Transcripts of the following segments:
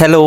Hello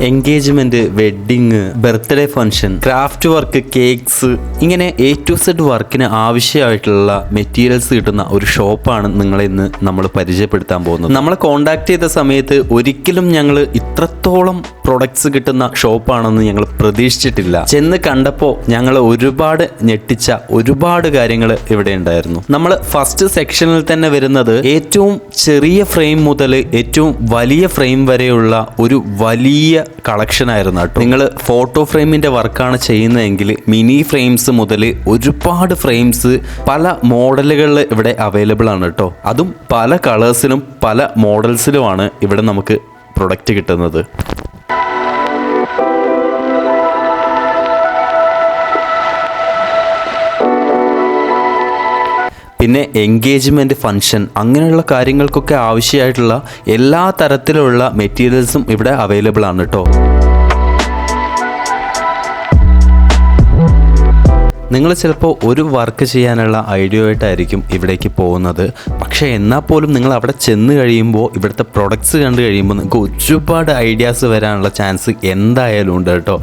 engagement wedding birthday function craft work cakes ഇങ്ങനെ A to Z വർക്കിന് ആവശ്യമായിട്ടുള്ള materials കിട്ടുന്ന ഒരു ഷോപ്പാണ് നിങ്ങളെ ഇന്ന് നമ്മൾ പരിചയപ്പെടുത്താൻ പോകുന്നത്. നമ്മളെ കോണ്ടാക്ട് ചെയ്ത സമയത്ത് ഒരിക്കലും ഞങ്ങൾ ഇത്രത്തോളം പ്രൊഡക്ട്സ് കിട്ടുന്ന ഷോപ്പാണെന്ന് ഞങ്ങൾ പ്രതീക്ഷിച്ചിട്ടില്ല. ചെന്ന് കണ്ടപ്പോൾ ഞങ്ങൾ ഒരുപാട് ഞെട്ടിച്ച ഒരുപാട് കാര്യങ്ങൾ ഇവിടെ ഉണ്ടായിരുന്നു. നമ്മൾ ഫസ്റ്റ് സെക്ഷനിൽ തന്നെ വരുന്നത് ഏറ്റവും ചെറിയ ഫ്രെയിം മുതൽ ഏറ്റവും വലിയ ഫ്രെയിം വരെയുള്ള ഒരു വലിയ കളക്ഷൻ ആയിരുന്നു കേട്ടോ. നിങ്ങൾ ഫോട്ടോ ഫ്രെയിമിന്റെ വർക്കാണ് ചെയ്യുന്നതെങ്കിൽ മിനി ഫ്രെയിംസ് മുതൽ ഒരുപാട് ഫ്രെയിംസ് പല മോഡലുകളിൽ ഇവിടെ അവൈലബിൾ ആണ് കേട്ടോ. അതും പല കളേഴ്സിലും പല മോഡൽസിലുമാണ് ഇവിടെ നമുക്ക് പ്രൊഡക്റ്റ് കിട്ടുന്നത്. പിന്നെ എൻഗേജ്മെന്റ് ഫംഗ്ഷൻ അങ്ങനെയുള്ള കാര്യങ്ങൾക്കൊക്കെ ആവശ്യമായിട്ടുള്ള എല്ലാ തരത്തിലുള്ള മെറ്റീരിയൽസും ഇവിടെ അവൈലബിൾ ആണ് കേട്ടോ നിങ്ങൾ ചിലപ്പോൾ ഒരു വർക്ക് ചെയ്യാനുള്ള ഐഡിയ ആയിട്ടായിരിക്കും ഇവിടേക്ക് പോകുന്നത്. പക്ഷേ എന്നാൽ പോലും നിങ്ങൾ അവിടെ ചെന്ന് കഴിയുമ്പോൾ ഇവിടുത്തെ പ്രൊഡക്ട്സ് കണ്ടു കഴിയുമ്പോൾ നിങ്ങൾക്ക് ഒരുപാട് ഐഡിയാസ് വരാനുള്ള ചാൻസ് എന്തായാലും ഉണ്ട് കേട്ടോ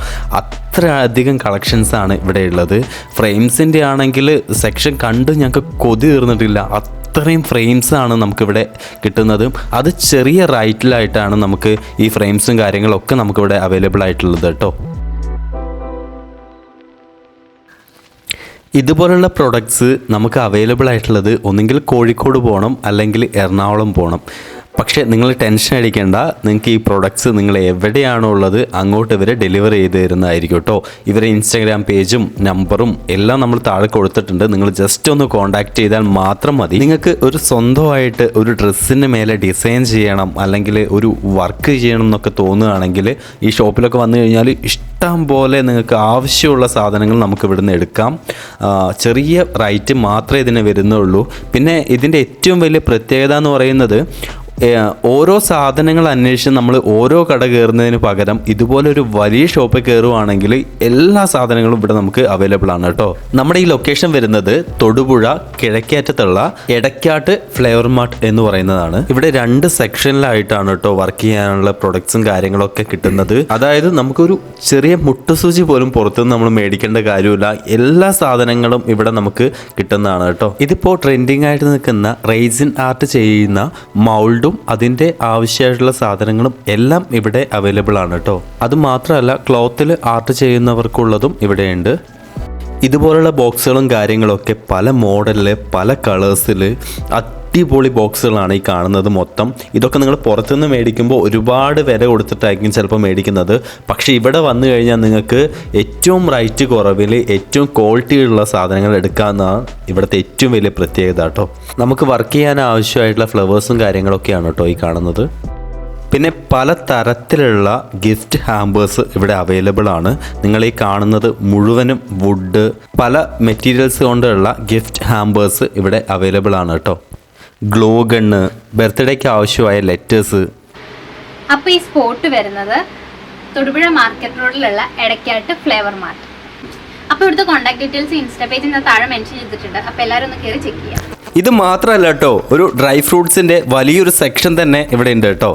അത്ര അധികം കളക്ഷൻസ് ആണ് ഇവിടെ ഉള്ളത്. ഫ്രെയിംസിന്റെ ആണെങ്കിൽ സെക്ഷൻ കണ്ട് ഞങ്ങൾക്ക് കൊതി തീർന്നിട്ടില്ല. അത്രയും ഫ്രെയിംസ് ആണ് നമുക്കിവിടെ കിട്ടുന്നത്. അത് ചെറിയ റൈറ്റിലായിട്ടാണ് നമുക്ക് ഈ ഫ്രെയിംസും കാര്യങ്ങളൊക്കെ നമുക്കിവിടെ അവൈലബിൾ ആയിട്ടുള്ളത് കേട്ടോ. ഇതുപോലുള്ള പ്രൊഡക്ട്സ് നമുക്ക് അവൈലബിൾ ആയിട്ടുള്ളത് ഒന്നുകിൽ കോഴിക്കോട് പോകണം അല്ലെങ്കിൽ എറണാകുളം പോകണം പക്ഷേ നിങ്ങൾ ടെൻഷൻ അടിക്കേണ്ട നിങ്ങൾക്ക് ഈ പ്രൊഡക്ട്സ് നിങ്ങൾ എവിടെയാണോ ഉള്ളത് അങ്ങോട്ട് ഇവരെ ഡെലിവർ ചെയ്ത് തരുന്നതായിരിക്കും കേട്ടോ ഇവരെ ഇൻസ്റ്റാഗ്രാം പേജും നമ്പറും എല്ലാം നമ്മൾ താഴെ കൊടുത്തിട്ടുണ്ട്. നിങ്ങൾ ജസ്റ്റ് ഒന്ന് കോൺടാക്ട് ചെയ്താൽ മാത്രം മതി. നിങ്ങൾക്ക് ഒരു സ്വന്തമായിട്ട് ഒരു ഡ്രസ്സിന് മേലെ ഡിസൈൻ ചെയ്യണം അല്ലെങ്കിൽ ഒരു വർക്ക് ചെയ്യണം എന്നൊക്കെ തോന്നുകയാണെങ്കിൽ ഈ ഷോപ്പിലൊക്കെ വന്നു കഴിഞ്ഞാൽ ഇഷ്ടം പോലെ നിങ്ങൾക്ക് ആവശ്യമുള്ള സാധനങ്ങൾ നമുക്ക് ഇവിടെ നിന്ന് എടുക്കാം ചെറിയ റൈറ്റ് മാത്രമേ ഇതിന് വരുന്നുള്ളൂ. പിന്നെ ഇതിന്റെ ഏറ്റവും വലിയ പ്രത്യേകത എന്ന് പറയുന്നത് ഓരോ സാധനങ്ങൾ അന്വേഷിച്ച് നമ്മൾ ഓരോ കട കയറുന്നതിന് പകരം ഇതുപോലൊരു വലിയ ഷോപ്പിൽ കയറുവാണെങ്കിൽ എല്ലാ സാധനങ്ങളും ഇവിടെ നമുക്ക് അവൈലബിൾ ആണ് കേട്ടോ. നമ്മുടെ ഈ ലൊക്കേഷൻ വരുന്നത് തൊടുപുഴ കിഴക്കേറ്റത്തുള്ള എടക്കാട്ട് ഫ്ലേവർ മാർട്ട് എന്ന് പറയുന്നതാണ്. ഇവിടെ രണ്ട് സെക്ഷനിലായിട്ടാണ് കേട്ടോ വർക്ക് ചെയ്യാനുള്ള പ്രൊഡക്ട്സും കാര്യങ്ങളൊക്കെ കിട്ടുന്നത്. അതായത് നമുക്കൊരു ചെറിയ മുട്ടുസൂചി പോലും പുറത്തുനിന്ന് നമ്മൾ മേടിക്കേണ്ട കാര്യമില്ല. എല്ലാ സാധനങ്ങളും ഇവിടെ നമുക്ക് കിട്ടുന്നതാണ് കേട്ടോ. ഇതിപ്പോൾ ട്രെൻഡിങ് ആയിട്ട് നിൽക്കുന്ന റേസിൻ ആർട്ട് ചെയ്യുന്ന മൗൾഡും അതിന്റെ ആവശ്യമായിട്ടുള്ള സാധനങ്ങളും എല്ലാം ഇവിടെ അവൈലബിൾ ആണ് കേട്ടോ. അത് മാത്രമല്ല ക്ലോത്തിൽ ആർട്ട് ചെയ്യുന്നവർക്കുള്ളതും ഇവിടെയുണ്ട്. ഇതുപോലുള്ള ബോക്സുകളും കാര്യങ്ങളൊക്കെ പല മോഡലിൽ പല കളേഴ്സിൽ അടിപൊളി ബോക്സുകളാണ് ഈ കാണുന്നത് മൊത്തം. ഇതൊക്കെ നിങ്ങൾ പുറത്തുനിന്ന് മേടിക്കുമ്പോൾ ഒരുപാട് വില കൊടുത്തിട്ടായിരിക്കും ചിലപ്പോൾ മേടിക്കുന്നത്. പക്ഷേ ഇവിടെ വന്നു കഴിഞ്ഞാൽ നിങ്ങൾക്ക് ഏറ്റവും റൈറ്റ് കുറവിൽ ഏറ്റവും ക്വാളിറ്റിയുള്ള സാധനങ്ങൾ എടുക്കാമെന്നാണ് ഇവിടുത്തെ ഏറ്റവും വലിയ പ്രത്യേകത കേട്ടോ. നമുക്ക് വർക്ക് ചെയ്യാൻ ആവശ്യമായിട്ടുള്ള ഫ്ലവേഴ്സും കാര്യങ്ങളൊക്കെയാണ് കേട്ടോ ഈ കാണുന്നത്. പിന്നെ പല തരത്തിലുള്ള ഗിഫ്റ്റ് ഹാമ്പേഴ്സ് ഇവിടെ അവൈലബിൾ ആണ്. നിങ്ങൾ ഈ കാണുന്നത് മുഴുവനും വുഡ് പല മെറ്റീരിയൽസ് കൊണ്ടുള്ള ഗിഫ്റ്റ് ഹാമ്പേഴ്സ് ഇവിടെ അവൈലബിൾ ആണ് കേട്ടോ. ഗ്ലോ ഗണ്ണ് ബർത്ത്ഡേക്ക് ആവശ്യമായ ലെറ്റേഴ്സ് അപ്പോൾ ഈ സ്പോട്ട് വരുന്നത് തൊടുപുഴ മാർക്കറ്റ് റോഡിലുള്ള എടക്കാട്ട് ഫ്ലേവർ മാർട്ട് അപ്പോൾ ഇവിടുത്തെ കോൺടാക്ട് ഡീറ്റെയിൽസ് ഇൻസ്റ്റാ പേജിൽ നിന്ന് താഴെ മെൻഷൻ ചെയ്തിട്ടുണ്ട്. അപ്പോൾ എല്ലാവരും ഒന്ന് കയറി ചെക്ക് ചെയ്യാം. ഇത് മാത്രമല്ല കേട്ടോ ഒരു ഡ്രൈ ഫ്രൂട്ട്സിന്റെ വലിയൊരു സെക്ഷൻ തന്നെ ഇവിടെ ഉണ്ട് കേട്ടോ